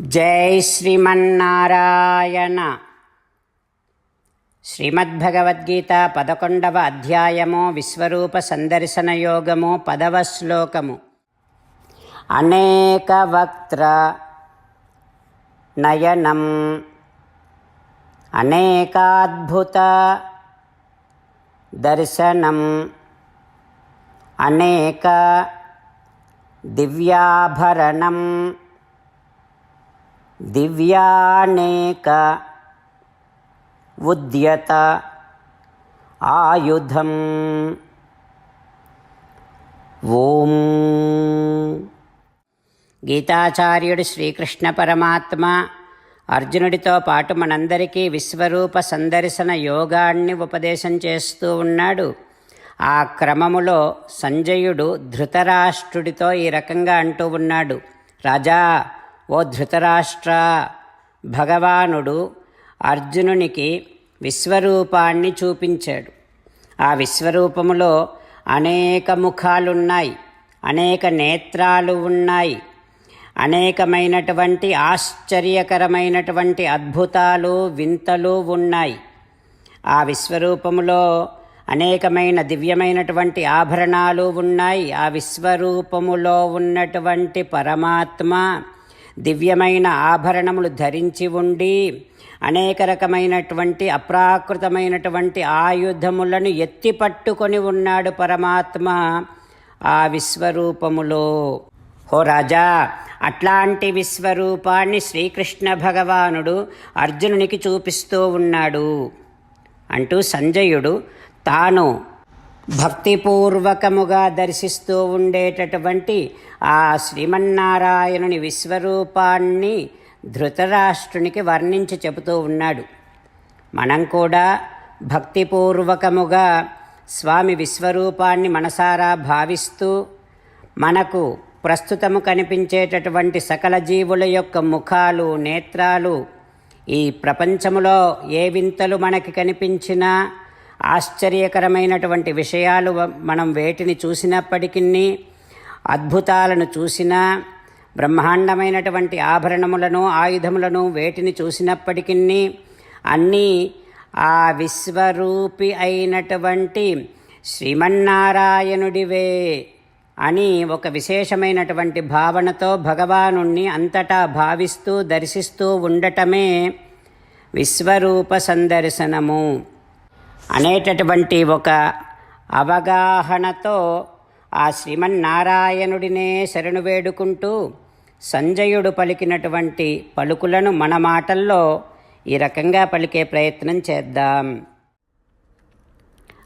జై శ్రీమన్నారాయణ. శ్రీమద్భగవద్గీత పదకొండవ అధ్యాయము విశ్వరూప సందర్శన యోగము పదవ శ్లోకము. అనేక వక్త్ర నయనం అనేకాద్భుత దర్శనం అనేక దివ్యాభరణం దివ్యానేక ఉద్యత ఆయుధం ఓం గీతాచార్యుడు శ్రీకృష్ణ పరమాత్మ అర్జునుడితో పాటు మనందరికీ విశ్వరూప సందర్శన యోగాన్ని ఉపదేశం చేస్తూ ఉన్నాడు. ఆ క్రమములో సంజయుడు ధృతరాష్ట్రుడితో ఈ రకంగా అంటూ ఉన్నాడు. రాజా ఓ ధృతరాష్ట్ర భగవానుడు అర్జునునికి విశ్వరూపాన్ని చూపించాడు. ఆ విశ్వరూపములో అనేక ముఖాలున్నాయి అనేక నేత్రాలు ఉన్నాయి అనేకమైనటువంటి ఆశ్చర్యకరమైనటువంటి అద్భుతాలు వింతలు ఉన్నాయి. ఆ విశ్వరూపములో అనేకమైన దివ్యమైనటువంటి ఆభరణాలు ఉన్నాయి. ఆ విశ్వరూపములో ఉన్నటువంటి పరమాత్మ దివ్యమైన ఆభరణములు ధరించి ఉండి అనేక రకమైనటువంటి అప్రాకృతమైనటువంటి ఆయుధములను ఎత్తి పట్టుకొని ఉన్నాడు పరమాత్మ ఆ విశ్వరూపములో. హో రాజా అట్లాంటి విశ్వరూపాన్ని శ్రీకృష్ణ భగవానుడు అర్జునునికి చూపిస్తూ ఉన్నాడు. అంటూ సంజయుడు తాను భక్తిపూర్వకముగా దర్శిస్తూ ఉండేటటువంటి ఆ శ్రీమన్నారాయణుని విశ్వరూపాన్ని ధృతరాష్ట్రునికి వర్ణించి చెబుతూ ఉన్నాడు. మనం కూడా భక్తిపూర్వకముగా స్వామి విశ్వరూపాన్ని మనసారా భావిస్తూ మనకు ప్రస్తుతము కనిపించేటటువంటి సకల జీవుల యొక్క ముఖాలు నేత్రాలు ఈ ప్రపంచములో ఏ వింతలు మనకి కనిపించినా ఆశ్చర్యకరమైనటువంటి విషయాలు మనం వేటిని చూసినప్పటికీ అద్భుతాలను చూసినా బ్రహ్మాండమైనటువంటి ఆభరణములను ఆయుధములను వేటిని చూసినప్పటికీ అన్నీ ఆ విశ్వరూపి అయినటువంటి శ్రీమన్నారాయణుడివే అని ఒక విశేషమైనటువంటి భావనతో భగవాను అంతటా భావిస్తూ దర్శిస్తూ ఉండటమే విశ్వరూప సందర్శనము. అనేటటువంటి ఒక అవగాహనతో ఆ శ్రీమన్నారాయణుడినే శరణు వేడుకుంటూ సంజయుడు పలికినటువంటి పలుకులను మన మాటల్లో ఈ రకంగా పలికే ప్రయత్నం చేద్దాం.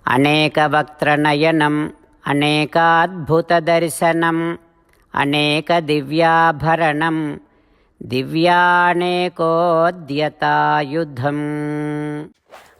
అనేక వక్త్రనయనం అనేకాద్భుత దర్శనం అనేక దివ్యాభరణం దివ్యానేకోద్యతాయుధం.